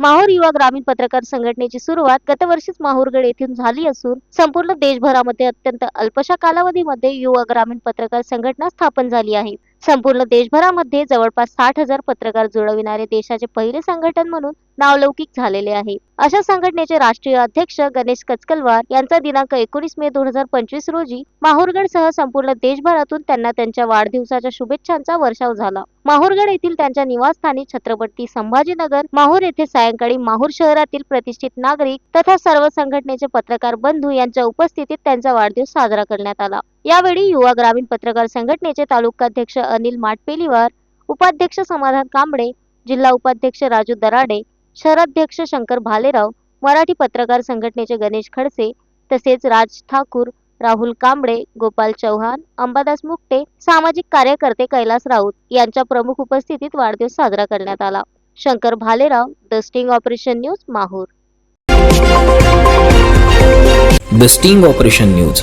युवा ग्रामीण पत्रकार संघटनेची सुरुवात गतवर्षीच माहूरगड येथून झाली असून संपूर्ण देशभरामध्ये अत्यंत अल्पशा कालावधीमध्ये युवा ग्रामीण पत्रकार संघटना स्थापन झाली आहे. संपूर्ण देशभरामध्ये जवळपास साठ हजार पत्रकार जुळविणारे देशाचे पहिले संघटन म्हणून नावलौकिक झालेले आहे. अशा संघटनेचे राष्ट्रीय अध्यक्ष गणेश कचकलवार यांचा दिनांक एकोणीस मे दोन हजार पंचवीस रोजी माहूरगड सह संपूर्ण देशभरातून त्यांना त्यांच्या वाढदिवसाच्या शुभेच्छांचा वर्षाव झाला. माहूरगड येथील त्यांच्या निवासस्थानी छत्रपती संभाजीनगर माहूर येथे सायंकाळी माहूर शहरातील प्रतिष्ठित नागरिक तथा सर्व संघटनेचे पत्रकार बंधू यांच्या उपस्थितीत त्यांचा वाढदिवस साजरा करण्यात आला. यावेळी युवा ग्रामीण पत्रकार संघटनेचे तालुकाध्यक्ष अनिल माटपेलीवार उपाध्यक्ष समाधान कांबळे जिल्हा उपाध्यक्ष राजू दराडे शहराध्यक्ष शंकर भालेराव मराठी पत्रकार संघटनेचे गणेश खडसे तसेच राज ठाकूर राहुल कांबळे गोपाल चव्हाण अंबादास मुक्टे सामाजिक कार्यकर्ते कैलास राऊत यांच्या प्रमुख उपस्थितीत वाढदिवस साजरा करण्यात आला. Shankar Bhalerao the sting operation news Mahur. The sting operation news.